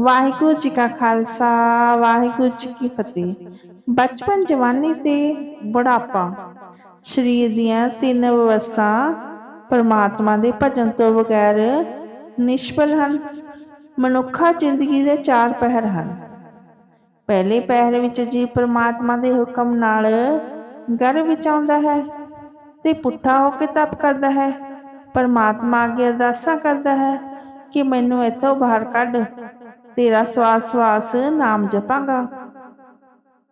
ਵਾਹਿਗੁਰੂ ਜੀ ਕਾ ਖਾਲਸਾ, ਵਾਹਿਗੁਰੂ ਜੀ ਕੀ ਫਤਿਹ। ਬਚਪਨ ਜਵਾਨੀ ਤੇ ਬੁਢਾਪਾ। ਸਰੀਰ ਦੀਆਂ ਤਿੰਨ ਅਵਸਥਾ ਪਰਮਾਤਮਾ ਦੇ ਭਜਨ ਤੋਂ ਬਗੈਰ ਨਿਸ਼ਫਲ ਹਨ। ਮਨੁੱਖਾ ਜ਼ਿੰਦਗੀ ਦੇ ਚਾਰ ਪਹਿਰ ਹਨ। ਪਹਿਲੇ ਪਹਿਰ ਵਿੱਚ ਜੀ ਪਰਮਾਤਮਾ ਦੇ ਹੁਕਮ ਨਾਲ ਘਰ ਵਿੱਚ ਆਉਂਦਾ ਹੈ ਤੇ ਪੁੱਠਾ ਹੋ ਕੇ ਤਪ ਕਰਦਾ ਹੈ। ਪਰਮਾਤਮਾ ਅੱਗੇ ਅਰਦਾਸਾਂ ਕਰਦਾ ਹੈ ਕਿ ਮੈਨੂੰ ਇੱਥੋਂ ਬਾਹਰ ਕੱਢ ਤੇਰਾ ਸਵਾਸ ਸਵਾਸ ਨਾਮ ਜਪਾਂਗਾ।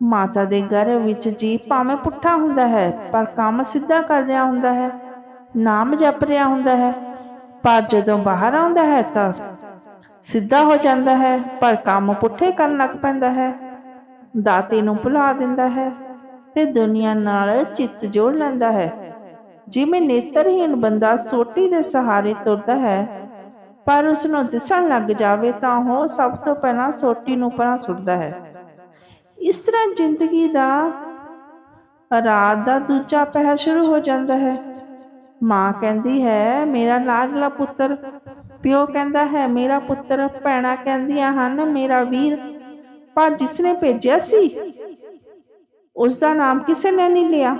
ਮਾਤਾ ਦੇ ਗਰਭ ਵਿੱਚ ਜੀ ਭਾਵੇਂ ਪੁੱਠਾ ਹੁੰਦਾ ਹੈ, ਪਰ ਕੰਮ ਸਿੱਧਾ ਕਰ ਰਿਹਾ ਹੁੰਦਾ ਹੈ, ਨਾਮ ਜਪ ਰਿਹਾ ਹੁੰਦਾ ਹੈ। ਪਰ ਜਦੋਂ ਬਾਹਰ ਆਉਂਦਾ ਹੈ ਤਾਂ ਸਿੱਧਾ ਹੋ ਜਾਂਦਾ ਹੈ, ਪਰ ਕੰਮ ਪੁੱਠੇ ਕਰਨ ਲੱਗ ਪੈਂਦਾ ਹੈ। ਦਾਤੇ ਨੂੰ ਭੁਲਾ ਦਿੰਦਾ ਹੈ ਤੇ ਦੁਨੀਆ ਨਾਲ ਚਿੱਤ ਜੋੜ ਲੈਂਦਾ ਹੈ। ਜਿਵੇਂ ਨੇਤਰਹੀਣ ਬੰਦਾ ਸੋਟੀ ਦੇ ਸਹਾਰੇ ਤੁਰਦਾ ਹੈ ਪਰ ਉਸ ਨੂੰ ਦਿਸਣ ਲੱਗ ਜਾਵੇ ਤਾਂ ਉਹ ਸਭ ਤੋਂ ਪਹਿਲਾਂ ਸੋਟੀ ਨੂੰ ਪਰਾਂ ਸੁੱਟਦਾ ਹੈ। ਇਸ ਤਰ੍ਹਾਂ ਜ਼ਿੰਦਗੀ ਦਾ, ਰਾਤ ਦਾ ਦੂਜਾ ਪਹਿਰ ਸ਼ੁਰੂ ਹੋ ਜਾਂਦਾ ਹੈ। ਮਾਂ ਕਹਿੰਦੀ ਹੈ, ਮੇਰਾ ਲਾਡਲਾ ਪੁੱਤਰ। ਪਿਓ ਕਹਿੰਦਾ ਹੈ, ਮੇਰਾ ਪੁੱਤਰ, ਭੈਣਾਂ ਕਹਿੰਦੀਆਂ ਹਨ, ਮੇਰਾ ਵੀਰ, ਪਰ ਜਿਸ ਨੇ ਭੇਜਿਆ ਸੀ ਉਸ ਦਾ ਨਾਮ ਕਿਸੇ ਨੇ ਨਹੀਂ ਲਿਆ।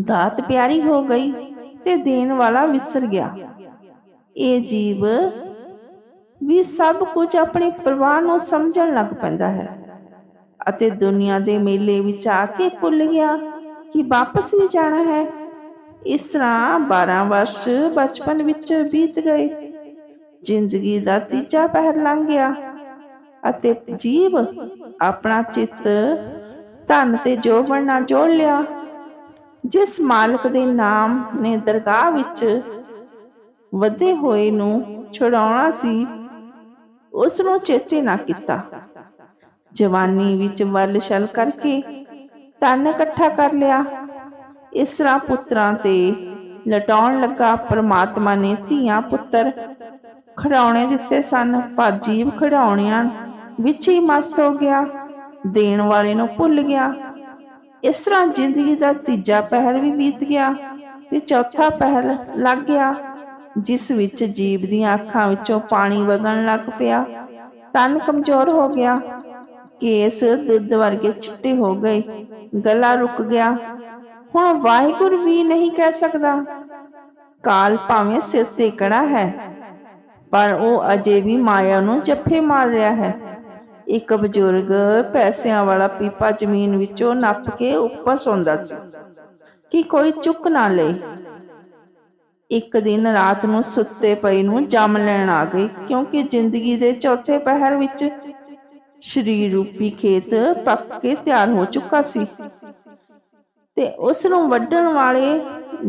ਦਾਤ ਪਿਆਰੀ ਹੋ ਗਈ ਤੇ ਦੇਣ ਵਾਲਾ ਵਿਸਰ ਗਿਆ। ਇਹ ਜੀਵ ਵੀ ਸਭ ਕੁਝ ਆਪਣੇ ਪਰਵਾਹ ਨੂੰ ਸਮਝਣ ਲੱਗ ਪੈਂਦਾ ਹੈ। ਅਤੇ ਦੁਨੀਆ ਦੇ ਮੇਲੇ ਵਿੱਚ ਆ ਕੇ ਭੁੱਲ ਗਿਆ ਕਿ ਵਾਪਸ ਵੀ ਜਾਣਾ ਹੈ। ਇਸ ਤਰ੍ਹਾਂ 12 ਵਰਸ਼ ਬਚਪਨ ਵਿੱਚ ਬੀਤ ਗਏ। ਜ਼ਿੰਦਗੀ ਦਾ ਤੀਜਾ ਪਹਿਰ ਲੰਘ ਗਿਆ ਅਤੇ ਜੀਵ ਆਪਣਾ ਚਿੱਤ ਧਨ ਤੇ ਜੋਬਨ ਨਾਲ ਜੋੜ ਲਿਆ। ਜਿਸ ਮਾਲਕ ਦੇ ਨਾਮ ਨੇ ਦਰਗਾਹ ਵਿੱਚ ਵਧੇ ਹੋਏ ਨੂੰ ਛੁਡਾਉਣਾ ਸੀ ਉਸ ਨੂੰ ਚੇਤੇ ਨਾ ਕੀਤਾ। ਜਵਾਨੀ ਵਿੱਚ ਵੱਲ ਛਲ ਕਰਕੇ ਧਨ ਇਕੱਠਾ ਕਰ ਲਿਆ। ਇਸ ਤਰ੍ਹਾਂ ਪੁੱਤਰਾਂ ਤੇ ਲਟਾਉਣ ਲੱਗਾ ਪ੍ਰਮਾਤਮਾ ਨੇ ਧੀਆਂ ਪੁੱਤਰ ਖੜਾਉਣੇ ਦਿੱਤੇ ਸਨ, ਪਰ ਜੀਵ ਖੜਾਉਣਿਆਂ ਵਿੱਚ ਹੀ ਮਸਤ ਹੋ ਗਿਆ, ਦੇਣ ਵਾਲੇ ਨੂੰ ਭੁੱਲ ਗਿਆ। ਇਸ ਤਰ੍ਹਾਂ ਜ਼ਿੰਦਗੀ ਦਾ ਤੀਜਾ ਪਹਿਰ ਵੀ ਬੀਤ ਗਿਆ ਤੇ ਚੌਥਾ ਪਹਿਰ ਲੱਗ ਗਿਆ। ਜਿਸ ਵਿੱਚ ਜੀਵ ਦੀਆਂ ਅੱਖਾਂ ਵਿੱਚੋਂ ਪਾਣੀ ਵਗਣ ਲੱਗ ਪਿਆ, ਤਨ ਕਮਜ਼ੋਰ ਹੋ ਗਿਆ। ਕੇਸ ਦੁੱਧ ਵਰਗੇ ਚਿੱਟੇ ਹੋ ਗਏ, ਗਲਾ ਰੁਕ ਗਿਆ। ਹੁਣ ਵਾਹਿਗੁਰੂ ਵੀ ਨਹੀਂ ਕਹਿ ਸਕਦਾ। ਕਾਲ ਭਾਵੇਂ ਸਿਰ ਤੇ ਕੜਾ ਹੈ, ਪਰ ਉਹ ਅਜੇ ਵੀ ਮਾਇਆ ਨੂੰ ਜੱਫੇ ਮਾਰ ਰਿਹਾ ਹੈ। ਇੱਕ ਬਜ਼ੁਰਗ ਪੈਸਿਆਂ ਵਾਲਾ ਪੀਪਾ ਜ਼ਮੀਨ ਵਿੱਚੋਂ ਨੱਪ ਕੇ ਉੱਪਰ ਸੌਂਦਾ ਸੀ ਕਿ ਕੋਈ ਚੁੱਕ ਨਾ ਲਏ। ਇੱਕ ਦਿਨ ਰਾਤ ਨੂੰ ਸੁੱਤੇ ਪਏ ਨੂੰ ਜੰਮ ਲੈਣ ਆ ਗਈ, ਕਿਉਂਕਿ ਜ਼ਿੰਦਗੀ ਦੇ ਚੌਥੇ ਪਹਿਰ ਵਿੱਚ ਸ਼ਰੀਰ ਰੂਪੀ ਖੇਤ ਪੱਕ ਕੇ ਤਿਆਰ ਹੋ ਚੁੱਕਾ ਸੀ। ਤੇ ਉਸ ਨੂੰ ਵੱਢਣ ਵਾਲੇ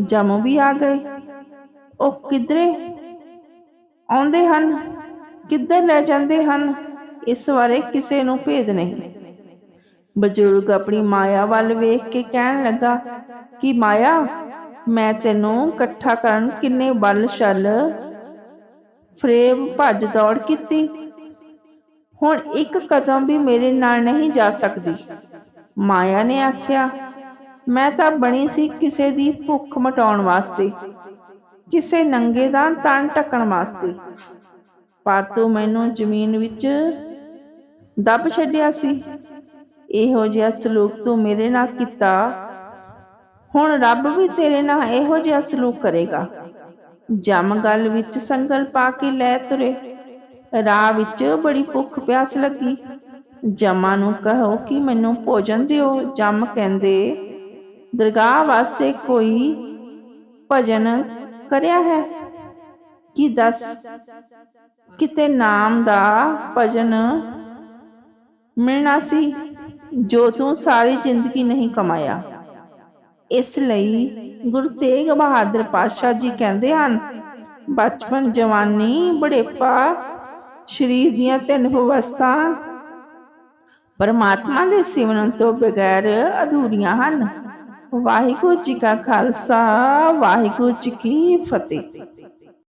ਜਮ ਵੀ ਆ ਗਏ। ਉਹ ਕਿਧਰੇ ਆਉਂਦੇ ਹਨ? ਕਿੱਧਰ ਲੈ ਜਾਂਦੇ ਹਨ? ਇਸ ਬਾਰੇ ਕਿਸੇ ਨੂੰ ਭੇਦ ਨਹੀਂ। ਬਜ਼ੁਰਗ ਆਪਣੀ ਮਾਇਆ ਵੱਲ ਵੇਖ ਕੇ ਕਹਿਣ ਲੱਗਾ, ਕਿ ਮਾਇਆ? ਮੈਂ ਤੈਨੂੰ ਇਕੱਠਾ ਕਰਨ ਕਿੰਨੇ ਬਲ ਛਲ ਫਰੇਬ ਭੱਜ ਦੌੜ ਕੀਤੀ। ਹੁਣ ਇੱਕ ਕਦਮ ਵੀ ਮੇਰੇ ਨਾਲ ਨਹੀਂ ਜਾ ਸਕਦੀ। ਮਾਇਆ ਨੇ ਆਖਿਆ, ਮੈਂ ਤਾਂ ਬਣੀ ਸੀ ਕਿਸੇ ਦੀ ਭੁੱਖ ਮਟਾਉਣ ਵਾਸਤੇ, ਕਿਸੇ ਨੰਗੇ ਦਾ ਤਨ ਟਕਣ ਵਾਸਤੇ। ਪਰ ਤੂੰ ਮੈਨੂੰ ਜ਼ਮੀਨ ਵਿੱਚ ਦੱਬ ਛੱਡਿਆ ਸੀ। ਇਹੋ ਜਿਹਾ ਸਲੂਕ ਤੂੰ ਮੇਰੇ ਨਾਲ ਕੀਤਾ ਹੁਣ ਰੱਬ ਵੀ ਤੇਰੇ ਨਾਲ ਇਹੋ ਜਿਹਾ ਸਲੂਕ ਕਰੇਗਾ। ਜਮ ਗੱਲ ਵਿੱਚ ਸੰਗਲ ਪਾ ਕੇ ਲੈ ਤੁਰੇ। ਰਾਹ ਵਿੱਚ ਬੜੀ ਭੁੱਖ ਪਿਆਸ ਲੱਗੀ। ਜਮਾ ਨੂੰ ਕਹੋ ਕਿ ਮੈਨੂੰ ਭੋਜਨ ਦਿਓ। ਜਮ ਕਹਿੰਦੇ, ਦਰਗਾਹ ਵਾਸਤੇ ਕੋਈ ਭਜਨ ਕਰਿਆ ਹੈ? ਕਿ ਦੱਸ? ਕਿਤੇ ਨਾਮ ਦਾ ਭਜਨ ਮਿਲਣਾ ਸੀ ਜੋ ਤੂੰ ਸਾਰੀ ਜ਼ਿੰਦਗੀ ਨਹੀਂ ਕਮਾਇਆ? ਇਸ ਲਈ ਗੁਰੂ ਤੇਗ ਬਹਾਦਰ ਪਾਤਸ਼ਾਹ ਜੀ ਕਹਿੰਦੇ ਹਨ, ਬਚਪਨ ਜਵਾਨੀ ਬੁਢੇਪਾ ਸਰੀਰ ਦੀਆਂ ਤਿੰਨ ਅਵਸਥਾ ਪਰਮਾਤਮਾ ਦੇ ਸਿਮਰਨ ਤੋਂ ਬਗੈਰ ਅਧੂਰੀਆਂ ਹਨ। ਵਾਹਿਗੁਰੂ ਜੀ ਕਾ ਖਾਲਸਾ, ਵਾਹਿਗੁਰੂ ਜੀ ਕੀ ਫਤਿਹ।